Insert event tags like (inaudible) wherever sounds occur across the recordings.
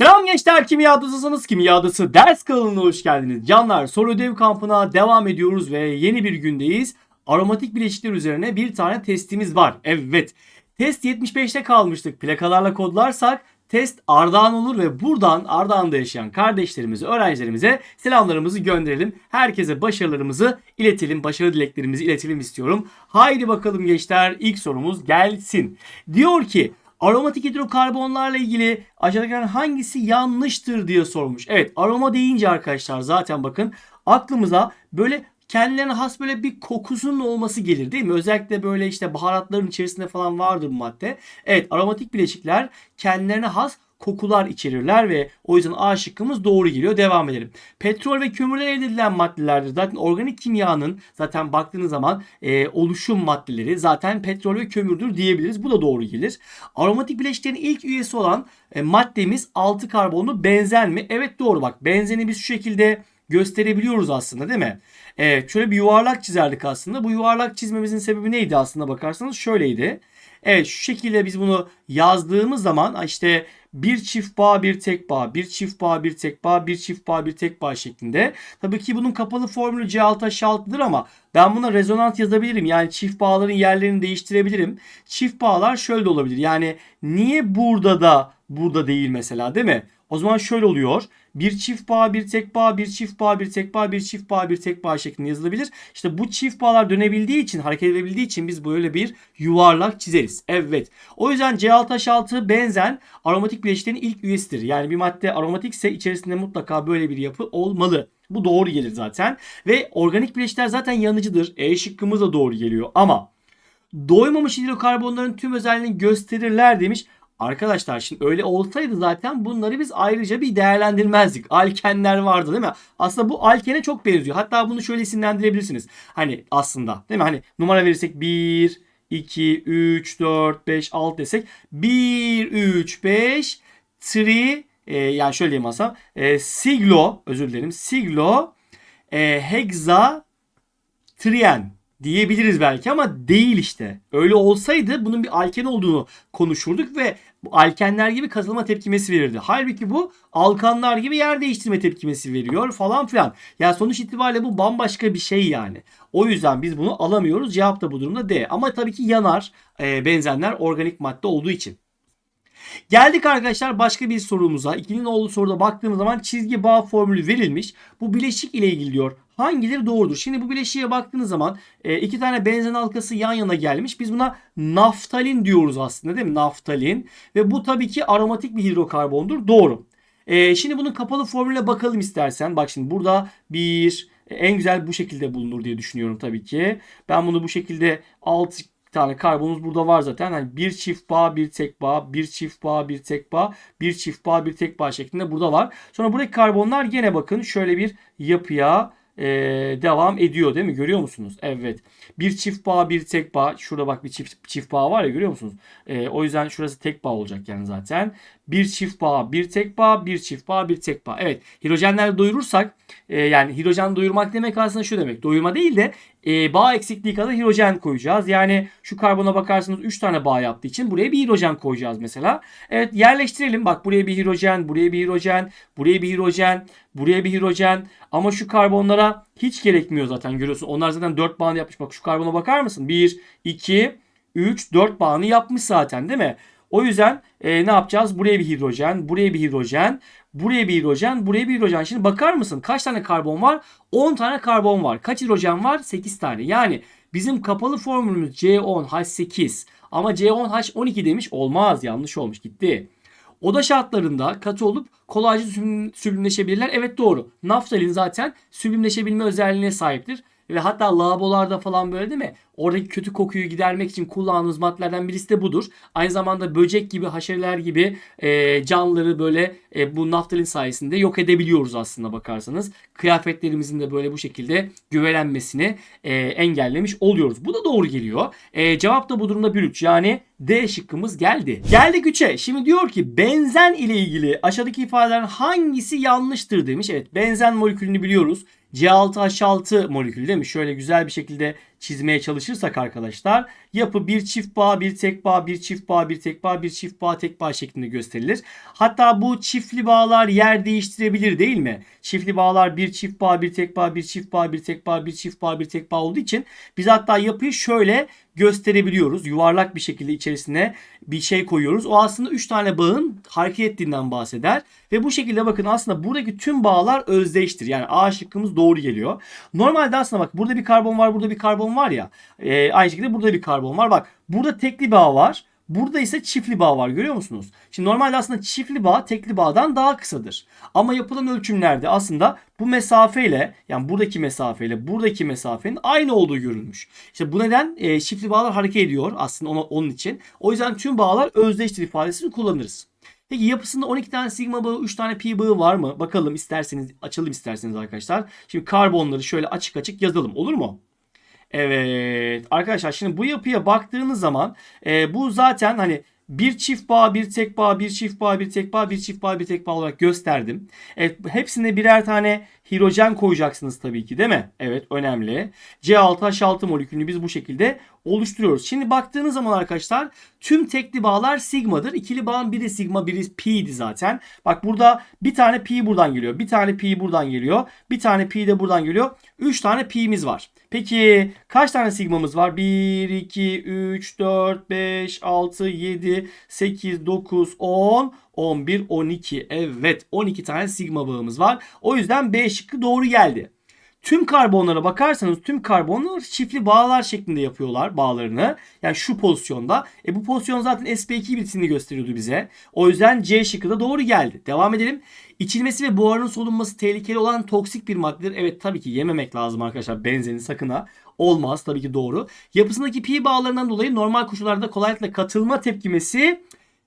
Selam gençler kimyadasısınız kimyadası ders kanalına hoş geldiniz. Canlar soru ödev kampına devam ediyoruz ve yeni bir gündeyiz. Aromatik bileşikler üzerine bir tane testimiz var. Evet test 75'te kalmıştık plakalarla kodlarsak test Ardahan olur ve buradan Ardahan'da yaşayan kardeşlerimize, öğrencilerimize selamlarımızı gönderelim. Herkese başarılarımızı iletelim, başarı dileklerimizi iletelim istiyorum. Haydi bakalım gençler ilk sorumuz gelsin. Diyor ki aromatik hidrokarbonlarla ilgili aşağıdakilerden hangisi yanlıştır diye sormuş. Evet aroma deyince arkadaşlar zaten bakın aklımıza böyle kendilerine has böyle bir kokusunun olması gelir değil mi? Özellikle böyle işte baharatların içerisinde falan vardır bu madde. Evet aromatik bileşikler kendilerine has kokular içerirler ve o yüzden A şıkkımız doğru geliyor. Devam edelim. Petrol ve kömürler elde edilen maddelerdir. Zaten organik kimyanın zaten baktığınız zaman e, oluşum maddeleri zaten petrol ve kömürdür diyebiliriz. Bu da doğru gelir. Aromatik bileşiklerin ilk üyesi olan e, maddemiz 6 karbonlu benzen mi? Evet doğru bak. Benzeni biz şu şekilde gösterebiliyoruz aslında değil mi? Evet şöyle bir yuvarlak çizerdik aslında. Bu yuvarlak çizmemizin sebebi neydi aslında bakarsanız şöyleydi. Evet şu şekilde biz bunu yazdığımız zaman işte bir çift bağ bir tek bağ, bir çift bağ bir tek bağ, bir çift bağ bir tek bağ şeklinde. Tabii ki bunun kapalı formülü C6H6'dır ama ben buna rezonans yazabilirim. Yani çift bağların yerlerini değiştirebilirim. Çift bağlar şöyle de olabilir. Yani niye burada da burada değil mesela değil mi? O zaman şöyle oluyor. Bir çift bağ, bir tek bağ, bir çift bağ, bir tek bağ, bir çift bağ, bir tek bağ şeklinde yazılabilir. İşte bu çift bağlar dönebildiği için, hareket edebildiği için biz böyle bir yuvarlak çizeriz. Evet. O yüzden C6H6 benzen aromatik bileşiklerin ilk üyesidir. Yani bir madde aromatikse içerisinde mutlaka böyle bir yapı olmalı. Bu doğru gelir zaten. Ve organik bileşikler zaten yanıcıdır. E şıkkımız da doğru geliyor. Ama doymamış hidrokarbonların tüm özelliğini gösterirler demiş. Arkadaşlar şimdi öyle olsaydı zaten bunları biz ayrıca bir değerlendirmezdik. Alkenler vardı değil mi? Aslında bu alkene çok benziyor. Hatta bunu şöyle isimlendirebilirsiniz. Hani aslında değil mi? Hani numara verirsek 1, 2, 3, 4, 5, 6 desek 1, 3, 5, 3 e, yani şöyle diyeyim aslında e, siglo özür dilerim siglo e, hexa trien diyebiliriz belki ama değil işte. Öyle olsaydı bunun bir alken olduğunu konuşurduk ve alkenler gibi kazılma tepkimesi verirdi. Halbuki bu alkanlar gibi yer değiştirme tepkimesi veriyor falan filan. Yani sonuç itibariyle bu bambaşka bir şey yani. O yüzden biz bunu alamıyoruz. Cevap da bu durumda D. Ama tabii ki yanar e, benzenler organik madde olduğu için. Geldik arkadaşlar başka bir sorumuza. İkinin olduğu soruda baktığımız zaman çizgi bağ formülü verilmiş. Bu bileşik ile ilgili diyor. Hangileri doğrudur? Şimdi bu bileşiğe baktığınız zaman e, iki tane benzen halkası yan yana gelmiş. Biz buna naftalin diyoruz aslında değil mi? Naftalin. Ve bu tabii ki aromatik bir hidrokarbondur. Doğru. E, şimdi bunun kapalı formüle bakalım istersen. Bak şimdi burada bir en güzel bu şekilde bulunur diye düşünüyorum tabii ki. Ben bunu bu şekilde alt tane karbonumuz burada var zaten. Hani bir çift bağ, bir tek bağ, bir çift bağ, bir tek bağ, bir çift bağ, bir tek bağ şeklinde burada var. Sonra buradaki karbonlar gene bakın şöyle bir yapıya e, devam ediyor değil mi? Görüyor musunuz? Evet. Bir çift bağ, bir tek bağ. Şurada bak bir çift çift bağ var ya görüyor musunuz? E, o yüzden şurası tek bağ olacak yani zaten. Bir çift bağ, bir tek bağ, bir çift bağ, bir tek bağ. Evet. Hidrojenler doyurursak e, yani hidrojen doyurmak demek aslında şu demek. Doyurma değil de e, bağ eksikliği kadar hidrojen koyacağız. Yani şu karbona bakarsanız 3 tane bağ yaptığı için buraya bir hidrojen koyacağız mesela. Evet yerleştirelim. Bak buraya bir hidrojen, buraya bir hidrojen, buraya bir hidrojen, buraya bir hidrojen. Ama şu karbonlara hiç gerekmiyor zaten görüyorsun. Onlar zaten 4 bağını yapmış. Bak şu karbona bakar mısın? 1, 2, 3, 4 bağını yapmış zaten değil mi? O yüzden e, ne yapacağız? Buraya bir hidrojen, buraya bir hidrojen, buraya bir hidrojen, buraya bir hidrojen. Şimdi bakar mısın? Kaç tane karbon var? 10 tane karbon var. Kaç hidrojen var? 8 tane. Yani bizim kapalı formülümüz C10H8 ama C10H12 demiş. Olmaz. Yanlış olmuş. Gitti. Oda şartlarında katı olup kolayca süblimleşebilirler. Evet doğru. Naftalin zaten süblimleşebilme özelliğine sahiptir. Ve hatta lavabolarda falan böyle değil mi? Oradaki kötü kokuyu gidermek için kullandığımız maddelerden birisi de budur. Aynı zamanda böcek gibi, haşereler gibi e, canlıları böyle e, bu naftalin sayesinde yok edebiliyoruz aslında bakarsanız. Kıyafetlerimizin de böyle bu şekilde güvelenmesini e, engellemiş oluyoruz. Bu da doğru geliyor. E, cevap da bu durumda 1 Yani D şıkkımız geldi. Geldik 3'e. Şimdi diyor ki benzen ile ilgili aşağıdaki ifadelerin hangisi yanlıştır demiş. Evet benzen molekülünü biliyoruz. C6H6 molekülü değil mi? Şöyle güzel bir şekilde çizmeye çalışırsak arkadaşlar yapı bir çift bağ, bir tek bağ, bir çift bağ, bir tek bağ, bir çift bağ, tek bağ şeklinde gösterilir. Hatta bu çiftli bağlar yer değiştirebilir değil mi? Çiftli bağlar bir çift bağ, bir tek bağ, bir çift bağ, bir tek bağ, bir çift bağ, bir tek bağ olduğu için biz hatta yapıyı şöyle gösterebiliyoruz. Yuvarlak bir şekilde içerisine bir şey koyuyoruz. O aslında 3 tane bağın hareket ettiğinden bahseder. Ve bu şekilde bakın aslında buradaki tüm bağlar özdeştir. Yani A şıkkımız doğru geliyor. Normalde aslında bak burada bir karbon var, burada bir karbon var ya. E, aynı şekilde burada bir karbon var. Bak burada tekli bağ var. Burada ise çiftli bağ var görüyor musunuz? Şimdi normalde aslında çiftli bağ tekli bağdan daha kısadır. Ama yapılan ölçümlerde aslında bu mesafeyle yani buradaki mesafeyle buradaki mesafenin aynı olduğu görülmüş. İşte bu neden e, çiftli bağlar hareket ediyor aslında ona, onun için. O yüzden tüm bağlar özdeştir ifadesini kullanırız. Peki yapısında 12 tane sigma bağı, 3 tane pi bağı var mı? Bakalım isterseniz, açalım isterseniz arkadaşlar. Şimdi karbonları şöyle açık açık yazalım olur mu? Evet arkadaşlar şimdi bu yapıya baktığınız zaman e, bu zaten hani bir çift bağ, bir tek bağ, bir çift bağ, bir tek bağ, bir çift bağ, bir tek bağ olarak gösterdim. Evet hepsine birer tane hidrojen koyacaksınız tabii ki değil mi? Evet önemli. C6H6 molekülünü biz bu şekilde oluşturuyoruz. Şimdi baktığınız zaman arkadaşlar tüm tekli bağlar sigmadır. İkili bağın biri sigma biri pi'ydi zaten. Bak burada bir tane pi buradan geliyor. Bir tane pi buradan geliyor. Bir tane pi de buradan geliyor. 3 tane pi'miz var. Peki kaç tane sigmamız var? 1, 2, 3, 4, 5, 6, 7, 8, 9, 10, 11, 12. Evet 12 tane sigma bağımız var. O yüzden B şıkkı doğru geldi. Tüm karbonlara bakarsanız tüm karbonlar çiftli bağlar şeklinde yapıyorlar bağlarını. Yani şu pozisyonda. E bu pozisyon zaten sp2 birisini gösteriyordu bize. O yüzden C şıkkı da doğru geldi. Devam edelim. İçilmesi ve buharının solunması tehlikeli olan toksik bir maddedir. Evet tabii ki yememek lazım arkadaşlar benzeni sakın ha. Olmaz tabii ki doğru. Yapısındaki pi bağlarından dolayı normal koşullarda kolaylıkla katılma tepkimesi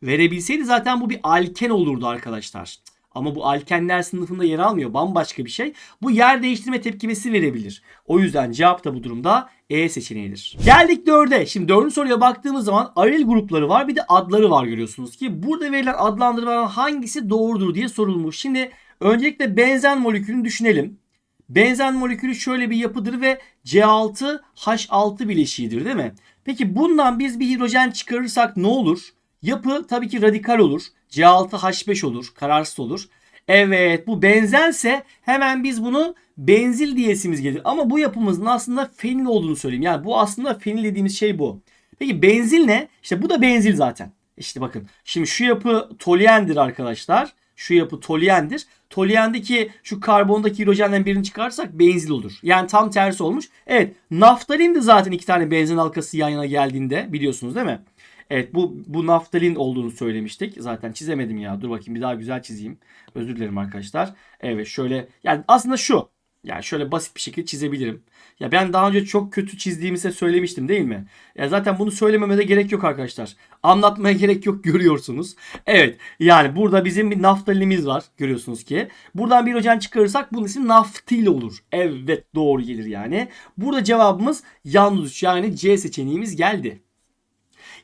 verebilseydi zaten bu bir alken olurdu arkadaşlar. Ama bu alkenler sınıfında yer almıyor. Bambaşka bir şey. Bu yer değiştirme tepkimesi verebilir. O yüzden cevap da bu durumda E seçeneğidir. Geldik 4'e. Şimdi 4. soruya baktığımız zaman aril grupları var. Bir de adları var görüyorsunuz ki. Burada verilen adlandırmaların hangisi doğrudur diye sorulmuş. Şimdi öncelikle benzen molekülünü düşünelim. Benzen molekülü şöyle bir yapıdır ve C6H6 bileşiğidir değil mi? Peki bundan biz bir hidrojen çıkarırsak ne olur? Yapı tabii ki radikal olur. C6H5 olur. Kararsız olur. Evet bu benzense hemen biz bunu benzil diyesimiz gelir. Ama bu yapımızın aslında fenil olduğunu söyleyeyim. Yani bu aslında fenil dediğimiz şey bu. Peki benzil ne? İşte bu da benzil zaten. İşte bakın. Şimdi şu yapı toluendir arkadaşlar. Şu yapı toluendir. Toluendeki şu karbondaki hidrojenden birini çıkarsak benzil olur. Yani tam tersi olmuş. Evet naftalin de zaten iki tane benzin halkası yan yana geldiğinde biliyorsunuz değil mi? Evet bu bu naftalin olduğunu söylemiştik. Zaten çizemedim ya. Dur bakayım bir daha güzel çizeyim. Özür dilerim arkadaşlar. Evet şöyle yani aslında şu. Yani şöyle basit bir şekilde çizebilirim. Ya ben daha önce çok kötü çizdiğimi size söylemiştim değil mi? Ya zaten bunu söylememe de gerek yok arkadaşlar. Anlatmaya gerek yok (laughs) görüyorsunuz. Evet yani burada bizim bir naftalinimiz var görüyorsunuz ki. Buradan bir hidrojen çıkarırsak bunun ismi naftil olur. Evet doğru gelir yani. Burada cevabımız yanlış yani C seçeneğimiz geldi.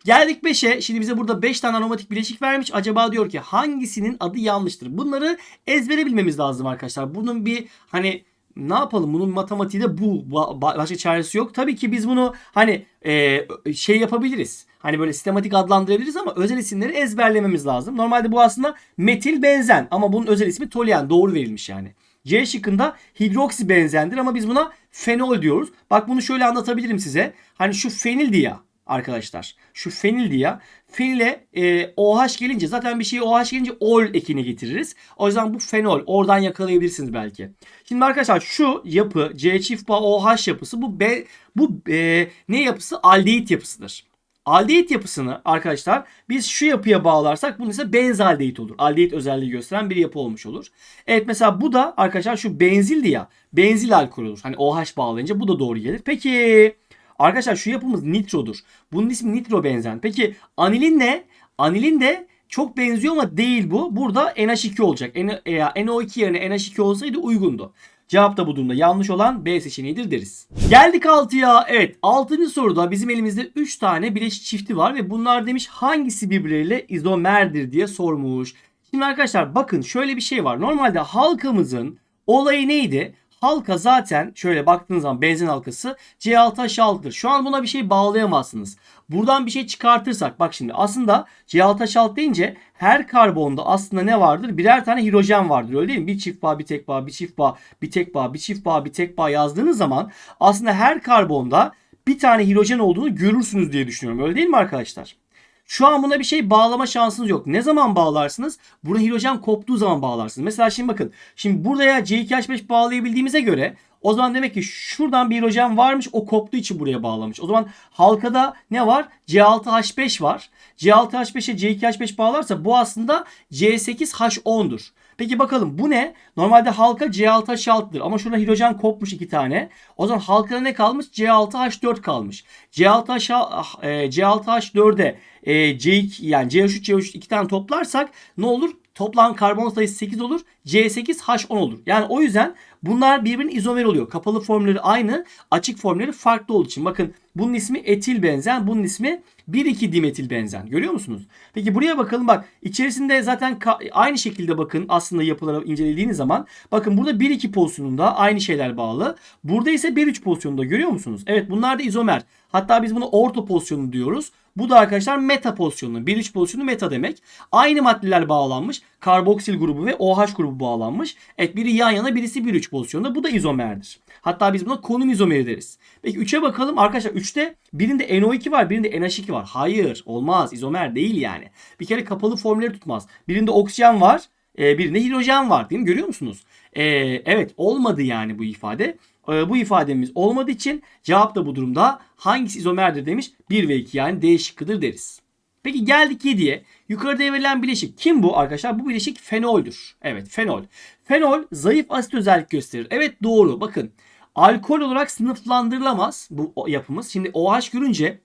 Geldik 5'e. Şimdi bize burada 5 tane aromatik bileşik vermiş. Acaba diyor ki hangisinin adı yanlıştır? Bunları ezbere bilmemiz lazım arkadaşlar. Bunun bir hani ne yapalım? Bunun matematiği de bu. Başka çaresi yok. Tabii ki biz bunu hani e, şey yapabiliriz. Hani böyle sistematik adlandırabiliriz ama özel isimleri ezberlememiz lazım. Normalde bu aslında metil benzen ama bunun özel ismi toluen. Doğru verilmiş yani. C şıkkında hidroksi benzendir ama biz buna fenol diyoruz. Bak bunu şöyle anlatabilirim size. Hani şu fenil diye arkadaşlar. Şu fenil diye. Fenile e, OH gelince zaten bir şeyi OH gelince ol ekini getiririz. O yüzden bu fenol. Oradan yakalayabilirsiniz belki. Şimdi arkadaşlar şu yapı C çift bağ OH yapısı bu B, bu e, ne yapısı? Aldehit yapısıdır. Aldehit yapısını arkadaşlar biz şu yapıya bağlarsak bunun ise benzaldehit olur. Aldehit özelliği gösteren bir yapı olmuş olur. Evet mesela bu da arkadaşlar şu benzildi ya. Benzil alkol olur. Hani OH bağlayınca bu da doğru gelir. Peki Arkadaşlar şu yapımız nitrodur. Bunun ismi nitro benzen. Peki anilin ne? Anilin de çok benziyor ama değil bu. Burada NH2 olacak. NO2 yerine NH2 olsaydı uygundu. Cevap da bu durumda yanlış olan B seçeneğidir deriz. Geldik 6'ya. Evet 6. soruda bizim elimizde 3 tane bileşik çifti var ve bunlar demiş hangisi birbirleriyle izomerdir diye sormuş. Şimdi arkadaşlar bakın şöyle bir şey var. Normalde halkamızın olayı neydi? Halka zaten şöyle baktığınız zaman benzin halkası C6H6'dır. Şu an buna bir şey bağlayamazsınız. Buradan bir şey çıkartırsak bak şimdi aslında C6H6 deyince her karbonda aslında ne vardır? Birer tane hidrojen vardır öyle değil mi? Bir çift bağ, bir tek bağ, bir çift bağ, bir tek bağ, bir çift bağ, bir tek bağ yazdığınız zaman aslında her karbonda bir tane hidrojen olduğunu görürsünüz diye düşünüyorum. Öyle değil mi arkadaşlar? Şu an buna bir şey bağlama şansınız yok. Ne zaman bağlarsınız? Buna hidrojen koptuğu zaman bağlarsınız. Mesela şimdi bakın. Şimdi buraya C2H5 bağlayabildiğimize göre o zaman demek ki şuradan bir hidrojen varmış o koptuğu için buraya bağlamış. O zaman halkada ne var? C6H5 var. C6H5'e C2H5 bağlarsa bu aslında C8H10'dur. Peki bakalım bu ne? Normalde halka C6H6'dır ama şurada hidrojen kopmuş iki tane. O zaman halkada ne kalmış? C6H4 kalmış. C6H, e, C6H4'e e, C2 yani C3 C3 iki tane toplarsak ne olur? Toplam karbon sayısı 8 olur. C8H10 olur. Yani o yüzden bunlar birbirinin izomer oluyor. Kapalı formülleri aynı, açık formülleri farklı olduğu için. Bakın bunun ismi etil benzen, bunun ismi 1,2 dimetil benzen. Görüyor musunuz? Peki buraya bakalım bak. içerisinde zaten aynı şekilde bakın aslında yapıları incelediğiniz zaman. Bakın burada 1,2 pozisyonunda aynı şeyler bağlı. Burada ise 1,3 pozisyonunda görüyor musunuz? Evet bunlar da izomer. Hatta biz bunu orto pozisyonu diyoruz. Bu da arkadaşlar meta pozisyonu. 1-3 pozisyonu meta demek. Aynı maddeler bağlanmış. Karboksil grubu ve OH grubu bağlanmış. Evet biri yan yana birisi 1-3 pozisyonda. Bu da izomerdir. Hatta biz buna konum izomeri deriz. Peki 3'e bakalım. Arkadaşlar 3'te birinde NO2 var birinde NH2 var. Hayır olmaz izomer değil yani. Bir kere kapalı formülleri tutmaz. Birinde oksijen var e, birinde hidrojen var değil mi? Görüyor musunuz? E, evet olmadı yani bu ifade. E, bu ifademiz olmadığı için cevap da bu durumda hangisi izomerdir demiş. 1 ve 2 yani D şıkkıdır deriz. Peki geldik 7'ye. Yukarıda verilen bileşik. Kim bu arkadaşlar? Bu bileşik fenoldür. Evet fenol. Fenol zayıf asit özellik gösterir. Evet doğru. Bakın alkol olarak sınıflandırılamaz bu yapımız. Şimdi OH görünce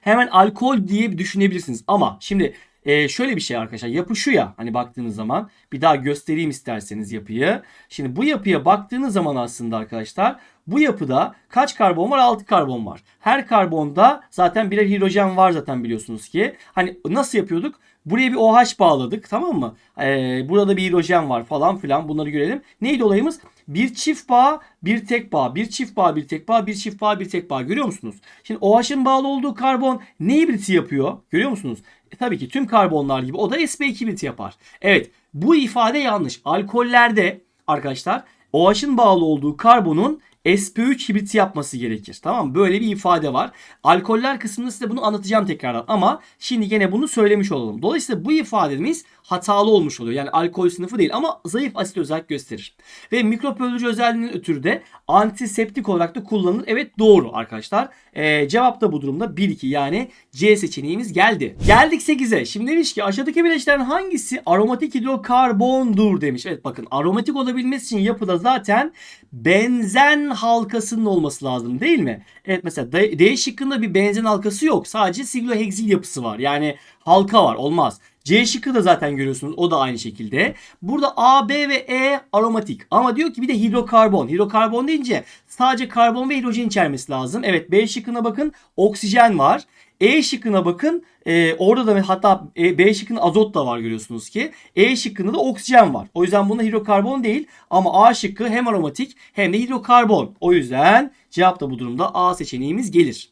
hemen alkol diye düşünebilirsiniz. Ama şimdi ee, şöyle bir şey arkadaşlar yapı şu ya hani baktığınız zaman bir daha göstereyim isterseniz yapıyı. Şimdi bu yapıya baktığınız zaman aslında arkadaşlar bu yapıda kaç karbon var? 6 karbon var. Her karbonda zaten birer hidrojen var zaten biliyorsunuz ki. Hani nasıl yapıyorduk? Buraya bir OH bağladık tamam mı? Ee, burada bir hidrojen var falan filan bunları görelim. Neydi olayımız? Bir çift bağ, bir tek bağ, bir çift bağ, bir tek bağ, bir çift bağ, bir tek bağ. Görüyor musunuz? Şimdi OH'ın bağlı olduğu karbon ne hibriti yapıyor? Görüyor musunuz? E, tabii ki tüm karbonlar gibi o da sp2 hibriti yapar. Evet bu ifade yanlış. Alkollerde arkadaşlar OH'ın bağlı olduğu karbonun sp3 hibriti yapması gerekir. Tamam? Böyle bir ifade var. Alkoller kısmında size bunu anlatacağım tekrardan ama şimdi gene bunu söylemiş olalım. Dolayısıyla bu ifademiz hatalı olmuş oluyor. Yani alkol sınıfı değil ama zayıf asit özellik gösterir. Ve mikrop öldürücü özelliğinin ötürü de antiseptik olarak da kullanılır. Evet doğru arkadaşlar. Ee, cevap da bu durumda 1-2 yani C seçeneğimiz geldi. Geldik 8'e. Şimdi demiş ki aşağıdaki bileşiklerin hangisi aromatik hidrokarbondur demiş. Evet bakın aromatik olabilmesi için yapıda zaten benzen halkasının olması lazım değil mi? Evet mesela D, D şıkkında bir benzen halkası yok. Sadece sigloheksil yapısı var. Yani halka var olmaz. C şıkkı da zaten görüyorsunuz. O da aynı şekilde. Burada A, B ve E aromatik. Ama diyor ki bir de hidrokarbon. Hidrokarbon deyince sadece karbon ve hidrojen içermesi lazım. Evet B şıkkına bakın oksijen var. E şıkkına bakın e, orada da hatta e, B şıkkında azot da var görüyorsunuz ki. E şıkkında da oksijen var. O yüzden bunda hidrokarbon değil ama A şıkkı hem aromatik hem de hidrokarbon. O yüzden cevap da bu durumda A seçeneğimiz gelir.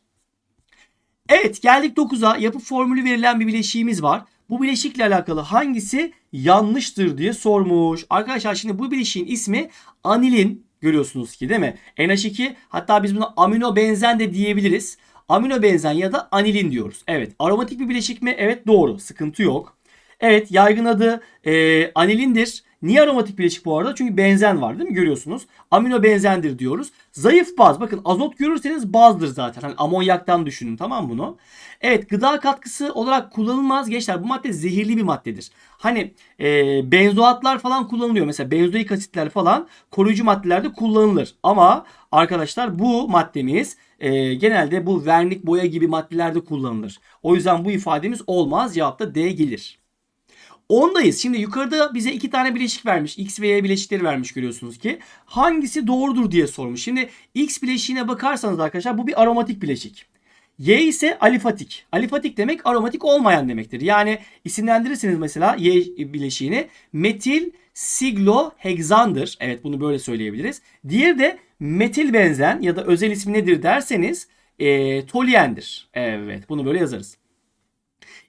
Evet geldik 9'a yapı formülü verilen bir bileşiğimiz var. Bu bileşikle alakalı hangisi yanlıştır diye sormuş. Arkadaşlar şimdi bu bileşiğin ismi anilin görüyorsunuz ki değil mi? NH2 hatta biz buna amino benzen de diyebiliriz. Amino benzen ya da anilin diyoruz. Evet aromatik bir bileşik mi? Evet doğru sıkıntı yok. Evet yaygın adı e, anilindir. Niye aromatik bileşik bu arada? Çünkü benzen var değil mi? Görüyorsunuz. Amino benzendir diyoruz. Zayıf baz. Bakın azot görürseniz bazdır zaten. Hani amonyaktan düşünün tamam bunu. Evet gıda katkısı olarak kullanılmaz. Gençler bu madde zehirli bir maddedir. Hani e, benzoatlar falan kullanılıyor. Mesela benzoik asitler falan koruyucu maddelerde kullanılır. Ama arkadaşlar bu maddemiz e, genelde bu vernik boya gibi maddelerde kullanılır. O yüzden bu ifademiz olmaz. Cevap da D gelir. Ondayız. Şimdi yukarıda bize iki tane bileşik vermiş. X ve Y bileşikleri vermiş görüyorsunuz ki. Hangisi doğrudur diye sormuş. Şimdi X bileşiğine bakarsanız arkadaşlar bu bir aromatik bileşik. Y ise alifatik. Alifatik demek aromatik olmayan demektir. Yani isimlendirirseniz mesela Y bileşiğini metil siglohexandır. Evet bunu böyle söyleyebiliriz. Diğeri de metil benzen ya da özel ismi nedir derseniz e, toluendir. Evet bunu böyle yazarız.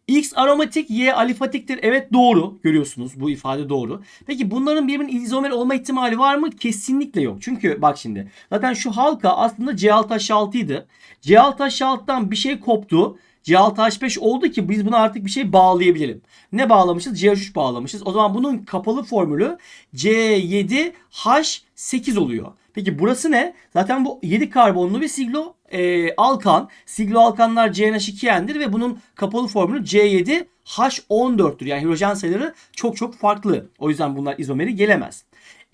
X aromatik, Y alifatiktir. Evet doğru. Görüyorsunuz bu ifade doğru. Peki bunların birbirinin izomer olma ihtimali var mı? Kesinlikle yok. Çünkü bak şimdi. Zaten şu halka aslında C6H6 idi. C6H6'dan bir şey koptu. C6H5 oldu ki biz buna artık bir şey bağlayabilelim. Ne bağlamışız? CH3 bağlamışız. O zaman bunun kapalı formülü C7H8 oluyor. Peki burası ne? Zaten bu 7 karbonlu bir siglo e, alkan. Siglo alkanlar CNH2N'dir ve bunun kapalı formülü C7H14'tür. Yani hidrojen sayıları çok çok farklı. O yüzden bunlar izomeri gelemez.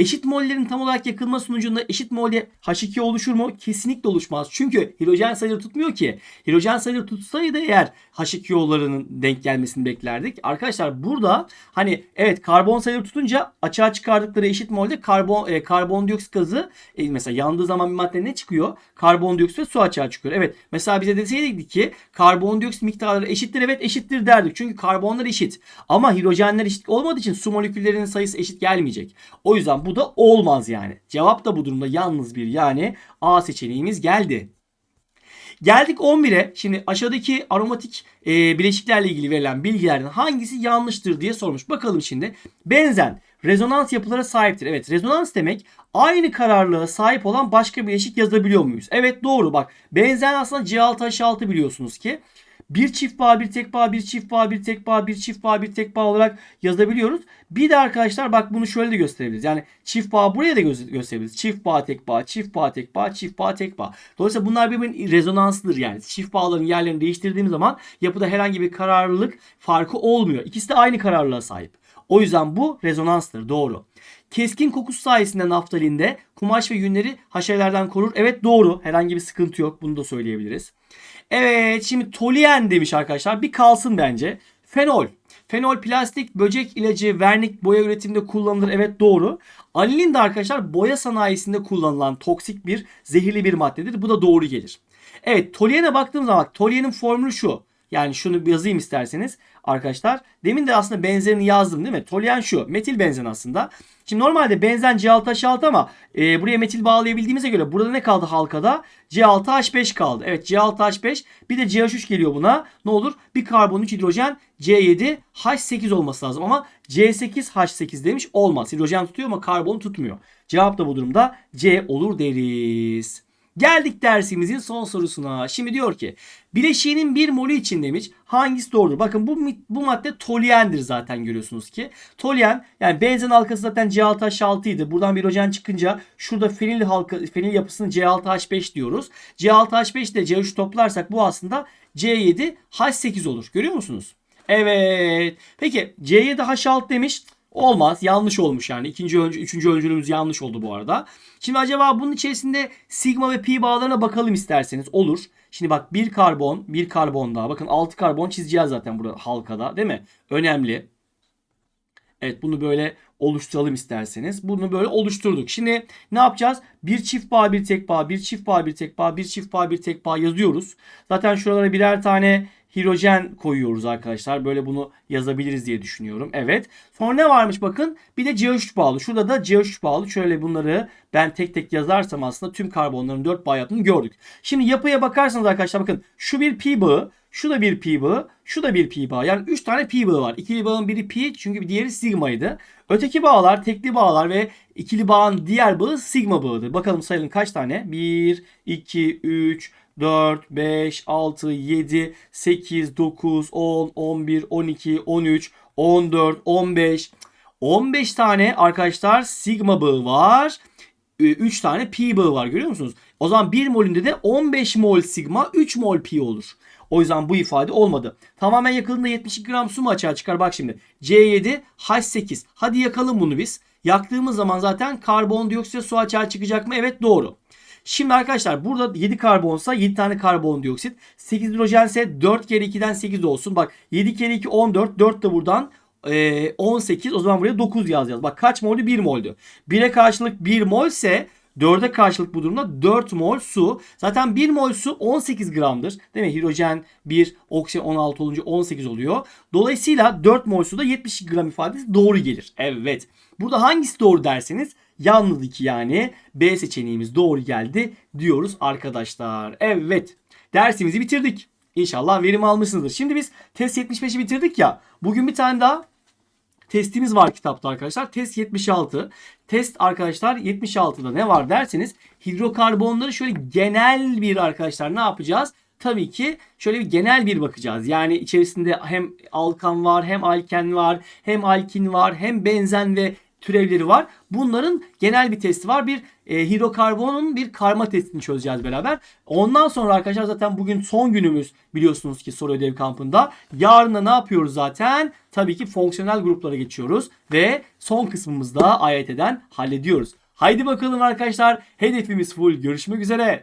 Eşit mollerin tam olarak yakılma sonucunda eşit molde H2 oluşur mu? Kesinlikle oluşmaz. Çünkü hidrojen sayıları tutmuyor ki. Hidrojen sayıları tutsaydı eğer H2 yollarının denk gelmesini beklerdik. Arkadaşlar burada hani evet karbon sayıları tutunca açığa çıkardıkları eşit molde karbon e, karbondioksit gazı e, mesela yandığı zaman bir madde ne çıkıyor? Karbondioksit ve su açığa çıkıyor. Evet mesela bize deseydik ki karbondioksit miktarları eşittir evet eşittir derdik. Çünkü karbonlar eşit. Ama hidrojenler eşit olmadığı için su moleküllerinin sayısı eşit gelmeyecek. O yüzden bu da olmaz yani. Cevap da bu durumda yalnız bir yani A seçeneğimiz geldi. Geldik 11'e. Şimdi aşağıdaki aromatik e, bileşiklerle ilgili verilen bilgilerden hangisi yanlıştır diye sormuş. Bakalım şimdi. Benzen rezonans yapılara sahiptir. Evet rezonans demek aynı kararlılığa sahip olan başka bileşik yazabiliyor muyuz? Evet doğru bak. Benzen aslında C6H6 biliyorsunuz ki bir çift bağ, bir tek bağ, bir çift bağ, bir tek bağ, bir çift bağ, bir tek bağ olarak yazabiliyoruz. Bir de arkadaşlar bak bunu şöyle de gösterebiliriz. Yani çift bağ buraya da gö- gösterebiliriz. Çift bağ, tek bağ, çift bağ, tek bağ, çift bağ, tek bağ. Dolayısıyla bunlar birbirinin rezonanslıdır yani. Çift bağların yerlerini değiştirdiğimiz zaman yapıda herhangi bir kararlılık farkı olmuyor. İkisi de aynı kararlılığa sahip. O yüzden bu rezonanstır. Doğru. Keskin kokusu sayesinde naftalinde kumaş ve yünleri haşerelerden korur. Evet doğru. Herhangi bir sıkıntı yok. Bunu da söyleyebiliriz. Evet şimdi toluen demiş arkadaşlar. Bir kalsın bence. Fenol. Fenol plastik, böcek ilacı, vernik boya üretiminde kullanılır. Evet doğru. Anilin de arkadaşlar boya sanayisinde kullanılan toksik bir zehirli bir maddedir. Bu da doğru gelir. Evet toluene baktığımız zaman toluenin formülü şu. Yani şunu bir yazayım isterseniz arkadaşlar. Demin de aslında benzerini yazdım değil mi? Toluen şu. Metil benzen aslında. Şimdi normalde benzen C6H6 ama e, buraya metil bağlayabildiğimize göre burada ne kaldı halkada? C6H5 kaldı. Evet C6H5 bir de CH3 geliyor buna. Ne olur? Bir karbon 3 hidrojen C7H8 olması lazım ama C8H8 demiş olmaz. Hidrojen tutuyor ama karbon tutmuyor. Cevap da bu durumda C olur deriz. Geldik dersimizin son sorusuna. Şimdi diyor ki bileşiğinin bir molü için demiş hangisi doğrudur? Bakın bu bu madde toluendir zaten görüyorsunuz ki. Toluen yani benzen halkası zaten C6H6 idi. Buradan bir hidrojen çıkınca şurada fenil halka fenil yapısını C6H5 diyoruz. C6H5 ile C3 toplarsak bu aslında C7H8 olur. Görüyor musunuz? Evet. Peki C7H6 demiş. Olmaz. Yanlış olmuş yani. İkinci öncü, üçüncü öncülümüz yanlış oldu bu arada. Şimdi acaba bunun içerisinde sigma ve pi bağlarına bakalım isterseniz. Olur. Şimdi bak bir karbon, bir karbon daha. Bakın 6 karbon çizeceğiz zaten burada halkada değil mi? Önemli. Evet bunu böyle oluşturalım isterseniz. Bunu böyle oluşturduk. Şimdi ne yapacağız? Bir çift bağ, bir tek bağ, bir çift bağ, bir tek bağ, bir çift bağ, bir tek bağ yazıyoruz. Zaten şuralara birer tane hidrojen koyuyoruz arkadaşlar. Böyle bunu yazabiliriz diye düşünüyorum. Evet. Sonra ne varmış bakın. Bir de CH3 bağlı. Şurada da CH3 bağlı. Şöyle bunları ben tek tek yazarsam aslında tüm karbonların 4 bağ yaptığını gördük. Şimdi yapıya bakarsanız arkadaşlar bakın. Şu bir pi bağı. Şu da bir pi bağı. Şu da bir pi bağı. Yani 3 tane pi bağı var. İkili bağın biri pi çünkü diğeri sigmaydı. Öteki bağlar tekli bağlar ve ikili bağın diğer bağı sigma bağıdır. Bakalım sayalım kaç tane? 1, 2, 3, 4, 5, 6, 7, 8, 9, 10, 11, 12, 13, 14, 15. 15 tane arkadaşlar sigma bağı var. 3 tane pi bağı var görüyor musunuz? O zaman 1 molünde de 15 mol sigma 3 mol pi olur. O yüzden bu ifade olmadı. Tamamen yakıldığında 72 gram su mu açığa çıkar? Bak şimdi C7 H8. Hadi yakalım bunu biz. Yaktığımız zaman zaten karbondioksit su açığa çıkacak mı? Evet doğru. Şimdi arkadaşlar burada 7 karbonsa 7 tane karbondioksit. 8 hidrojense 4 kere 2'den 8 olsun. Bak 7 kere 2 14. 4 de buradan e, 18. O zaman buraya 9 yazacağız. Bak kaç moldu? 1 moldu. 1'e karşılık 1 mol ise 4'e karşılık bu durumda 4 mol su. Zaten 1 mol su 18 gramdır. Değil mi? Hidrojen 1, oksijen 16 olunca 18 oluyor. Dolayısıyla 4 mol su da 70 gram ifadesi doğru gelir. Evet. Burada hangisi doğru derseniz yalnız 2 yani B seçeneğimiz doğru geldi diyoruz arkadaşlar. Evet dersimizi bitirdik. İnşallah verim almışsınızdır. Şimdi biz test 75'i bitirdik ya. Bugün bir tane daha testimiz var kitapta arkadaşlar. Test 76. Test arkadaşlar 76'da ne var derseniz hidrokarbonları şöyle genel bir arkadaşlar ne yapacağız? Tabii ki şöyle bir genel bir bakacağız. Yani içerisinde hem alkan var, hem alken var, hem alkin var, hem benzen ve türevleri var. Bunların genel bir testi var. Bir e, hidrokarbonun bir karma testini çözeceğiz beraber. Ondan sonra arkadaşlar zaten bugün son günümüz biliyorsunuz ki soru ödev kampında. Yarın da ne yapıyoruz zaten? Tabii ki fonksiyonel gruplara geçiyoruz ve son kısmımızda AYT'den hallediyoruz. Haydi bakalım arkadaşlar. Hedefimiz full. Görüşmek üzere.